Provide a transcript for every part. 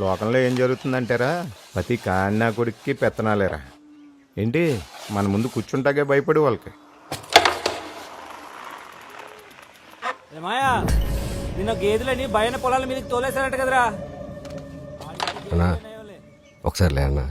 లోకంలో ఏం జరుగుతుందంటారా? ప్రతి కాన్నా కొడుక్కి పెత్తనాలేరా? ఏంటి? మన ముందు కూర్చుంటాకే భయపడి వాళ్ళకి. ఏమాయా నిన్న గేదెలని బయన పొలాల మీదకి తోలేశారట కదరా. అన్నా ఒకసారి లే అన్నా.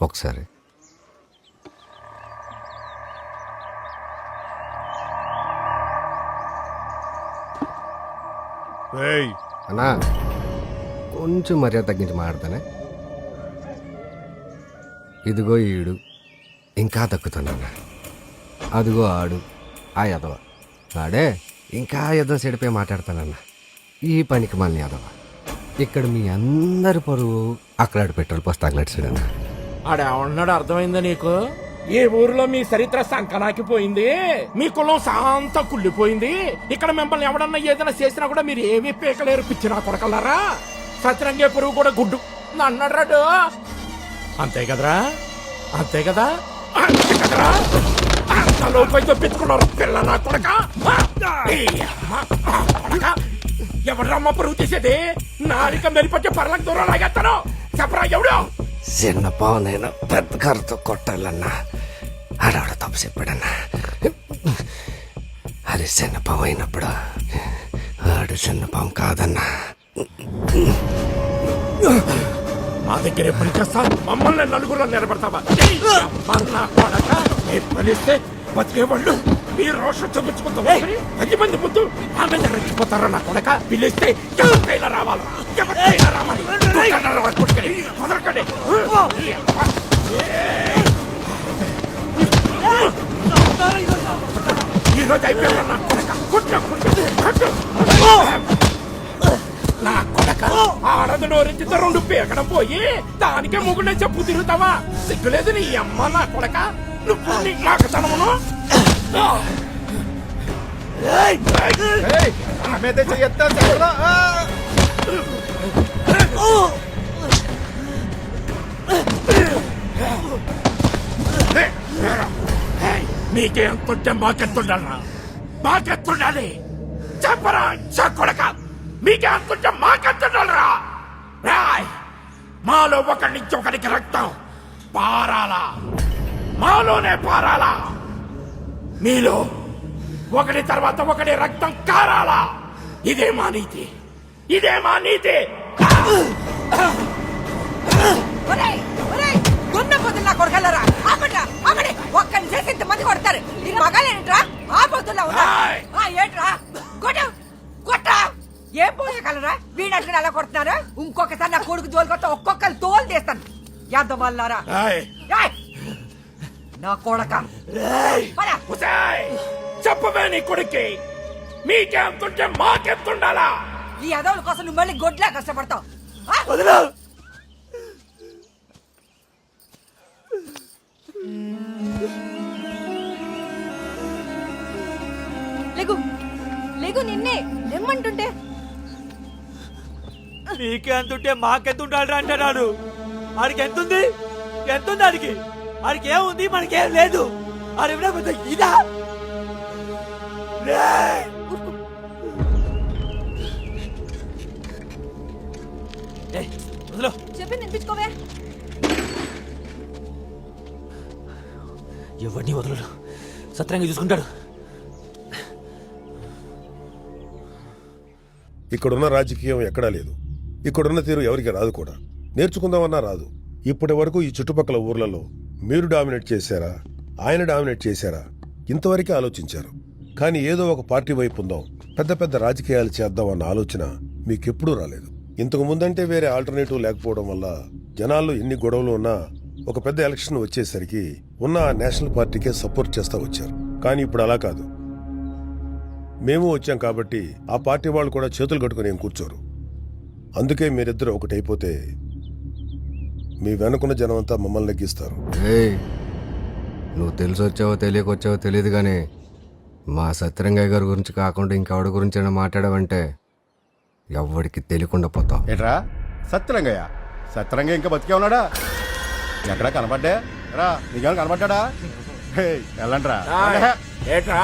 ఒకసారి. అన్నా. కొంచెం మర్యాద తగ్గించి మాట్లాడతానే? ఇదిగో ఈడు ఇంకా తక్కుతానన్నా అదిగో ఆడు ఆ యదవ. ఆడే ఇంకా యదవ సెడిపోయి మాట్లాడతానన్నా. ఈ పనికి మళ్ళీ యదవ. ఇక్కడ మీ అందరి పరువు అక్కడ పెట్రోల్ పోస్ట్ తగలట్సాడన్నా ఆడేమన్నాడు అర్థమైందా నీకు? ఏ ఊరిలో మీ చరిత్ర సంకనాకిపోయింది? మీ కులం శాంత కుళ్ళిపోయింది? ఇక్కడ మిమ్మల్ని ఎవడన్నా ఏదైనా చేసినా కూడా మీరు ఏమీ పీకలేరు పిచ్చినా కొడకల్లారా సత్రంగే పురుగు కూడా గుడ్డు. అన్నాడు అంతే కదరా? అంతే కదా? అంతే కదరా? అంత లోపైతే పెట్టుకున్నారు పిల్ల నా కొడక. ఈ అమ్మ, ఆ కొడక తీసేది? నాలిక మెలిపట్టి పర్లకు దూరం లాగేస్తాను. చెప్పరా ఎవడు? చిన్న పావునైనా పెద్ద కర్రతో కొట్టాలన్నా. ఆడవాడ తప్పు చెప్పాడన్నా. అది చిన్న పాము అయినప్పుడు ఆడు చిన్న పాము కాదన్నా. మా దగ్గర పని చేస్తా. మమ్మల్ని నలుగురు నిలబడతావా? పనిస్తే బతికేవాళ్ళు. మీ రోషం చూపించుకుంటాం పది మంది ముందు ఆమె రెచ్చిపోతారా నా కొడక? పిలిస్తే ఎవరికైనా రావాలి. ఎవరికైనా రావాలి. ఈ రోజు అయిపోయారా నా కొడక? కొట్టు, కొట్టు, కొడక ఆడదు నోరెత్తితే రెండు పీకడం పోయి దానికే ముగ్గునే చెప్పు తిరుగుతావా? సిగ్గులేదు నీ అమ్మ నా కొడక. నువ్వు నీ నాకతనమును నీకే అంతుంటే మాకెత్తుండాలరా మాకెత్తుండాలి చెప్పరా కొడక. మీకే అంతుంటే మాకెత్తుండాలరా రాయ్ మాలో ఒకరి నుంచి ఒకరికి రక్తం పారాలా? మాలోనే పారాలా? మీలో ఒకటి తర్వాత ఒకటి రక్తం కారాలా? ఇదే మా నీతి. ఇదే మా నీతి. వీడట్లా అలా కొడుతున్నారు ఇంకొకసారి నా కొడుకు జోలికొస్తే ఒక్కొక్కరు తోలు తీస్తాను. యాదవల్లారా! నా కొడక! చెప్పవే నీ కొడుక్కి. మీకే అంతుంటే మాకెత్తుండాలా ఈ యాదవుల కోసం నువ్వు మళ్ళీ గొడ్లా కష్టపడతావు? లేగు. లేగు నిన్నే లెమ్మంటుంటే నీకే అంతుంటే మాకెంత ఉండాలిరా అంటున్నాడు. ఆడికి ఎంత ఉంది ఎంత ఉంది ఆడికి? ఆడికి ఏముంది? మనకేం లేదు. ఆడు పెద్ద ఇదా? రేయ్! ఏయ్, వదిలో. చెప్పి నినిపించుకోవే ఎవరిని వదలడు సత్రంగా చూసుకుంటాడు. ఇక్కడున్న రాజకీయం ఎక్కడా లేదు. ఇక్కడున్న తీరు ఎవరికి రాదు కూడా. నేర్చుకుందామన్నా రాదు. ఇప్పటి వరకు ఈ చుట్టుపక్కల ఊర్లలో మీరు డామినేట్ చేశారా? ఆయన డామినేట్ చేశారా? ఇంతవరకే ఆలోచించారు. కానీ ఏదో ఒక పార్టీ వైపు ఉందాం పెద్ద పెద్ద రాజకీయాలు చేద్దాం అన్న ఆలోచన మీకెప్పుడూ రాలేదు. ఇంతకు ముందంటే వేరే ఆల్టర్నేటివ్ లేకపోవడం వల్ల జనాల్లో ఎన్ని గొడవలు ఉన్నా ఒక పెద్ద ఎలక్షన్ వచ్చేసరికి ఉన్న ఆ నేషనల్ పార్టీకే సపోర్ట్ చేస్తూ వచ్చారు. కానీ ఇప్పుడు అలా కాదు. మేము వచ్చాం కాబట్టి ఆ పార్టీ వాళ్ళు కూడా చేతులు కట్టుకుని ఏం కూర్చోరు. అందుకే మీరిద్దరు ఒకటైపోతే మీ వెనుకున్న జనం అంతా మమ్మల్ని నెగ్గిస్తారు. ఏయ్ నువ్వు తెలిసి వచ్చావో తెలియక వచ్చావో తెలియదు కానీ మా సత్యరంగయ్య గారి గురించి కాకుండా ఇంకెవడి గురించి అయినా మాట్లాడావంటే ఎవడికి తెలియకుండా పోతావు. ఏట్రా? సత్యరంగయ్య? సత్యరంగయ్య ఇంకా బతికే ఉన్నాడా? ఎక్కడా కనపడ్డా? రా నీకేమైనా కనపడ్డా? వెళ్ళండి రా ఏట్రా?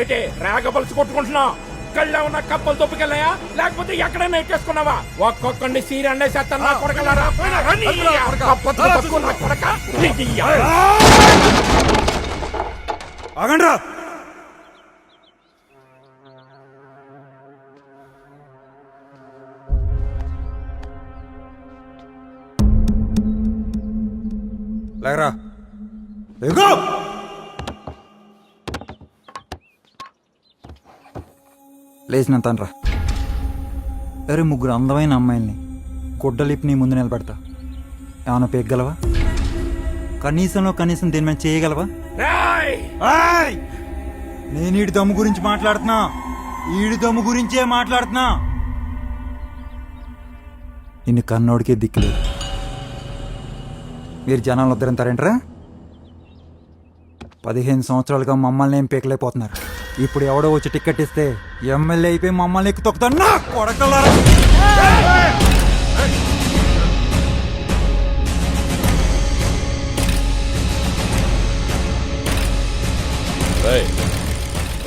ఏటి రేగ పలుచు కొట్టుకుంటున్నావు? కళ్ళు ఉన్న కప్పలు తొప్పుకెళ్ళాయా? లేకపోతే ఎక్కడైనా ఎక్కేసుకున్నావా? ఒక్కొక్కడిని సీరి అండేసేస్తాను నా కొడకలారా కప్పతో తక్కువ నా కొడక. ఇది ఎవ- ఆగండ్రా. లేకరా లేకో లేచినంతనరా అరే ముగ్గురు అందమైన అమ్మాయిల్ని గుడ్డలిప్పి నీ ముందు నిలబెడతా. ఏమైనా పేగలవా కనీసంలో కనీసం దీని మీద చేయగలవా! నేను ఈడి దమ్ము గురించి మాట్లాడుతున్నా. ఈడి దమ్ము గురించే మాట్లాడుతున్నా. నిన్ను కన్నోడికే దిక్కులేదు మీరు జనాలు వద్దరంటారేంట్రా పదిహేను సంవత్సరాలుగా మమ్మల్ని ఏం పీకలేకపోతున్నారు? ఇప్పుడు ఎవడో వచ్చి టికెట్ ఇస్తే ఎమ్మెల్యే అయిపోయి మమ్మల్ని ఎక్కు తొక్కుతా నా కొడకలారా!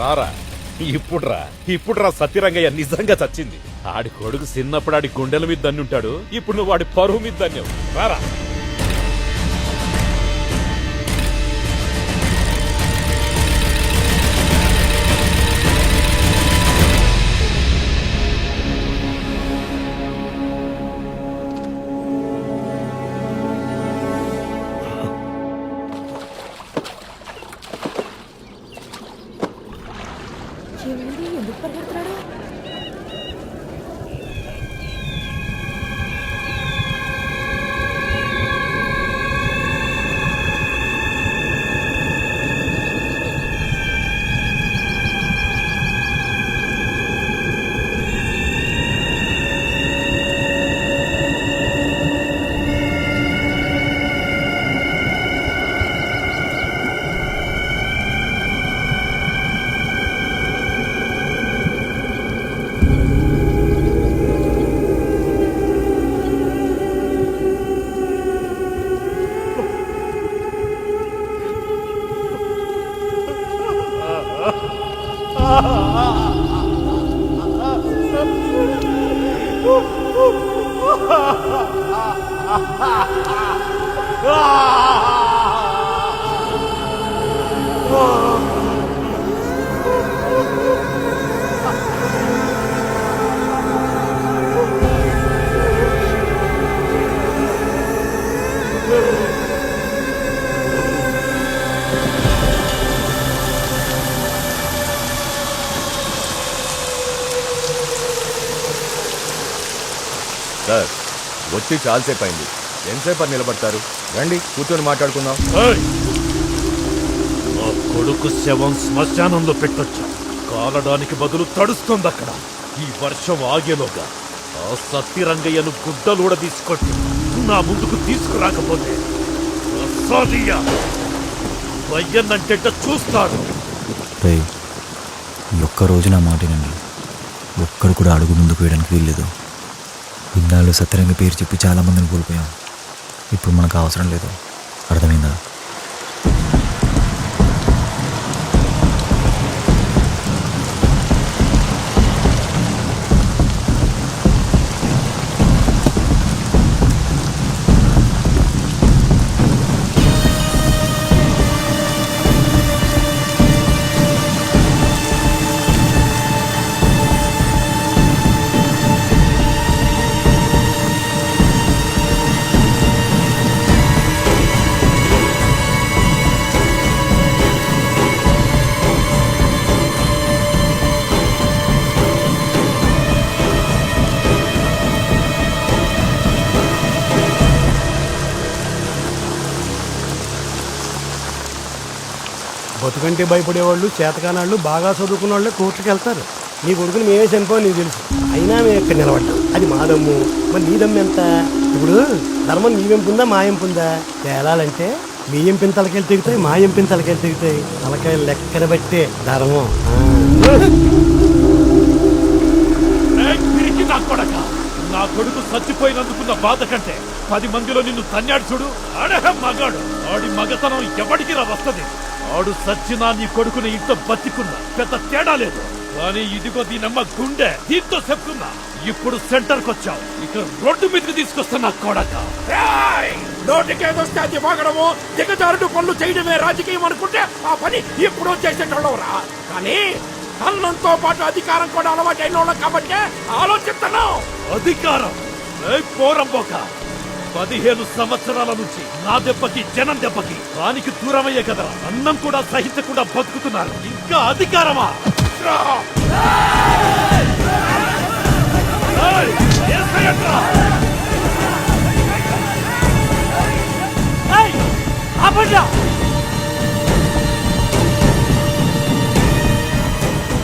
రారా. ఇప్పుడు రా ఇప్పుడు రా సత్యరంగయ్య నిజంగా చచ్చింది. ఆడి కొడుకు చిన్నప్పుడు ఆడి గుండెల మీద దన్నుంటాడు. ఇప్పుడు నువ్వు వాడి పరువు మీద దన్యావు రారా. సార్ వచ్చి చాలాసేపు అయింది ఎంతసేపు అని నిలబడతారు? రండి కూర్చొని మాట్లాడుకుందాం! నా కొడుకు శవం శ్మశానంలో పెట్టొచ్చా. కాలడానికి బదులు తడుస్తుంది అక్కడ. ఈ వర్షం ఆగేలోగా ఆ సత్యరంగయ్యను గుడ్డలూడ తీసుకొట్టి నా ముందుకు తీసుకురాకపోతే వయ్యన్నంటే చూస్తాడు రేయ్ ఈ ఒక్క రోజు నా మాటినండి ఒక్కడు కూడా అడుగు ముందుకు వేయడానికి వీల్లేదు. ఇన్నాళ్ళు సత్యరంగ పేరు చెప్పి చాలా మందిని కోల్పోయాం. ఇప్పుడు మనకు అవసరం లేదు. అర్థమైందా? బతుకంటే భయపడేవాళ్ళు చేతకానాళ్ళు బాగా చదువుకున్న వాళ్ళే కోర్టుకి వెళ్తారు. నీ కొడుకుని మేమే చనిపోయి నీకు తెలుసు. అయినా మేము ఇక్కడ నిలబడ్డాం? అది మా దమ్ము. మరి నీ దమ్ము ఎంత? ఇప్పుడు ధర్మం నీ వెంపుందా మా ఎంపుందా తేలాలంటే మీ ఎంపిన తలకాయలు తెగుతాయి మా ఎంపిన తలకాయలు తెగుతాయి. తలకాయలు లెక్కన బట్టే ధర్మం. నా కొడక. నా కొడుకు చచ్చిపోయినందుకున్న బాధ కంటే పది మందిలో నిన్ను తన్నాడు చూడు. ఆడే మగాడు. ఆడి మగతనం ఎవడికి రా వస్తది. ఆడు సచ్చినా నీ కొడుకుని ఇంత బతికున్నా. పెద్ద తేడా లేదు. కానీ ఇదిగో దీనమ్మ గుండె దీంతో చెప్తున్నా ఇప్పుడు సెంటర్ కొచ్చావు ఇక రోడ్డు మీదకి తీసుకొస్తున్నా కొడక! నోటికేదొస్తే అది వాగడము. దిగజారుడు పనులు చేయడమే రాజకీయం అనుకుంటే ఆ పని ఎప్పుడో చేసేటోళ్ళవరా. కానీ అన్నంతో పాటు అధికారం కూడా అలవాటైన వాళ్ళం కాబట్టి ఆలోచిస్తున్నాం అధికారం. పోరంబోక పదిహేను సంవత్సరాల నుంచి నా దెబ్బకి జనం దెబ్బకి దానికి దూరమయ్యే కదా అన్నం కూడా సహించకుండా బతుకుతున్నారు. ఇంకా అధికారమా?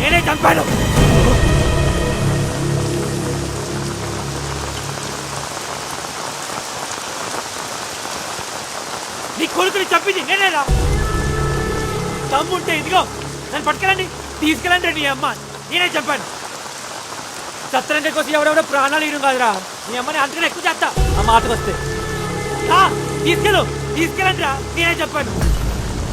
నేనే చంపాను. నీ కొడుకుని చంపింది నేనేరా తమ్ముంటే ఇదిగో నన్ను పట్టుకెళ్ళండి. తీసుకెళ్ళండి నీ అమ్మ. నేనే చెప్పాను సత్రంగా కోసం ఎవడెవడో ప్రాణాలు ఇవ్వడం కాదురా. నీ అమ్మని అంతకన్నా ఎక్కువ చేస్తా. ఆ మాటకు వస్తే. ఆ, తీసుకెళ్ళు. తీసుకెళ్ళండి రా. నేనే చెప్పాను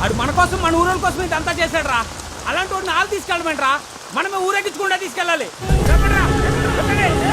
అడు మన కోసం మన ఊరోళ్ళ కోసం ఇదంతా చేశాడు రా అలాంటి వాడిని నాలుగు తీసుకెళ్ళమంటారా? మనమే ఊరేగించకుండా తీసుకెళ్ళాలి. చెప్పండి రా, చెప్పండి.